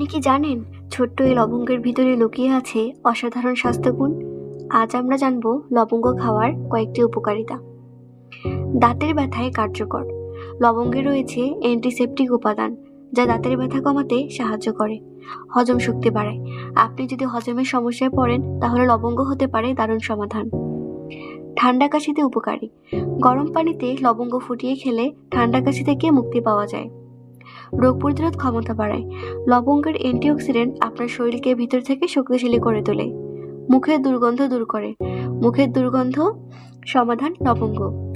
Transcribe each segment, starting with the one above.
আপনি কি জানেন, ছোট্ট এই লবঙ্গের ভিতরে লুকিয়ে আছে অসাধারণ স্বাস্থ্যগুণ? আজ আমরা জানব লবঙ্গ খাওয়ার কয়েকটি উপকারিতা। দাঁতের ব্যথায় কার্যকর। লবঙ্গে রয়েছে অ্যান্টিসেপটিক উপাদান, যা দাঁতের ব্যথা কমাতে সাহায্য করে। হজম শক্তি বাড়ায়। আপনি যদি হজমের সমস্যায় পড়েন, তাহলে লবঙ্গ হতে পারে দারুণ সমাধান। ঠান্ডা কাশিতে উপকারী। গরম পানিতে লবঙ্গ ফুটিয়ে খেলে ঠান্ডা কাশি থেকে মুক্তি পাওয়া যায়। রোগ প্রতিরোধ ক্ষমতা বাড়ায়। লবঙ্গের অ্যান্টিঅক্সিডেন্ট আপনার শরীরকে ভিতর থেকে শক্তিশালী করে তোলে। মুখের দুর্গন্ধ দূর করে। মুখের দুর্গন্ধ সমাধান লবঙ্গ।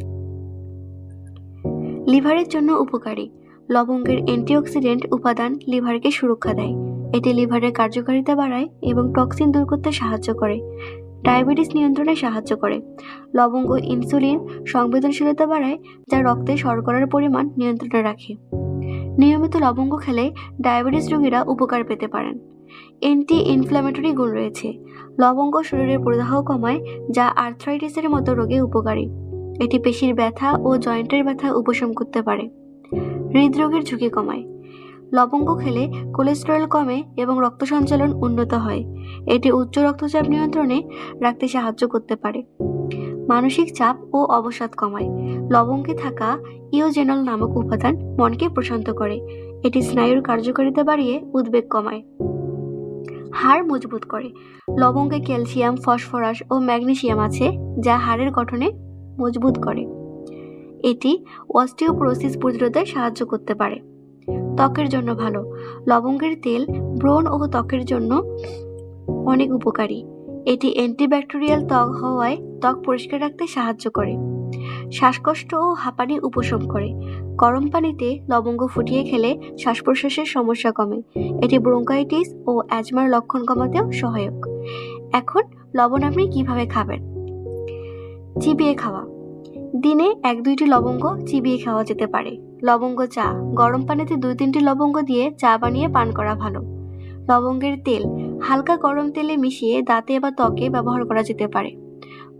লিভারের জন্য উপকারী। লবঙ্গের অ্যান্টিঅক্সিডেন্ট উপাদান লিভারকে সুরক্ষা দেয়। এটি লিভারের কার্যকারিতা বাড়ায় এবং টক্সিন দূর করতে সাহায্য করে। ডায়াবেটিস নিয়ন্ত্রণে সাহায্য করে। লবঙ্গ ইনসুলিন সংবেদনশীলতা বাড়ায়, যা রক্তে শর্করার পরিমাণ নিয়ন্ত্রণে রাখে। নিয়মিত লবঙ্গ খেলে ডায়াবেটিস রোগীরা উপকার পেতে পারেন। অ্যান্টি ইনফ্ল্যামেটরি গুণ রয়েছে। লবঙ্গ শরীরের প্রদাহ কমায়, যা আর্থ্রাইটিসের মতো রোগে উপকারী। এটি পেশির ব্যথা ও জয়েন্টের ব্যথা উপশম করতে পারে। হৃদরোগের ঝুঁকি কমায়। লবঙ্গ খেলে কোলেস্টেরল কমে এবং রক্ত সঞ্চালন উন্নত হয়। এটি উচ্চ রক্তচাপ নিয়ন্ত্রণে রাখতে সাহায্য করতে পারে। মানসিক চাপ ও অবসাদ কমায়। লবঙ্গে থাকা ইওজেনল নামক উপাদান মনকে প্রশান্ত করে। এটি স্নায়ুর কার্যকারিতা বাড়িয়ে উদ্বেগ কমায়। হাড় মজবুত করে। লবঙ্গে ক্যালসিয়াম, ফসফরাস ও ম্যাগনেসিয়াম আছে, যা হাড়ের গঠনে মজবুত করে। এটি অস্টিওপোরোসিস প্রতিরোধে সাহায্য করতে পারে। ত্বকের জন্য ভালো। লবঙ্গের তেল ব্রণ ও ত্বকের জন্য অনেক উপকারী। এটি অ্যান্টিব্যাকটেরিয়াল ত্বক হওয়ায় ত্বক পরিষ্কার রাখতে সাহায্য করে। শ্বাসকষ্ট ও হাঁপানি উপশম করে। গরম পানিতে লবঙ্গ ফুটিয়ে খেলে শ্বাস প্রশ্বাসের সমস্যা কমে। এটি ব্রোঙ্কাইটিস ও অ্যাজমার লক্ষণ কমাতেও সহায়ক। এখন লবণ আপনি কীভাবে খাবেন? চিবিয়ে খাওয়া। দিনে এক দুইটি লবঙ্গ চিবিয়ে খাওয়া যেতে পারে। লবঙ্গ চা। গরম পানিতে দুই তিনটি লবঙ্গ দিয়ে চা বানিয়ে পান করা ভালো। লবঙ্গের তেল। হালকা গরম তেলে মিশিয়ে দাঁতে বা ত্বকে ব্যবহার করা যেতে পারে।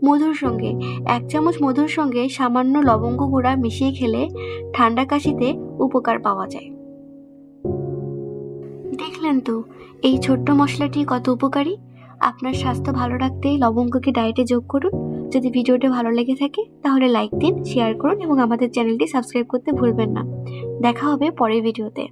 মধুর সঙ্গে। এক চামচ মধুর সঙ্গে সামান্য লবঙ্গ গুঁড়া মিশিয়ে খেলে ঠান্ডা কাশিতে উপকার পাওয়া যায়। দেখলেন তো, এই ছোট্ট মশলাটি কত উপকারী? আপনার স্বাস্থ্য ভালো রাখতে লবঙ্গকে ডায়েটে যোগ করুন। যদি ভিডিওটি ভালো লেগে থাকে, তাহলে লাইক দিন শেয়ার করুন এবং আমাদের চ্যানেলটি সাবস্ক্রাইব করতে ভুলবেন না। দেখা হবে পরের ভিডিওতে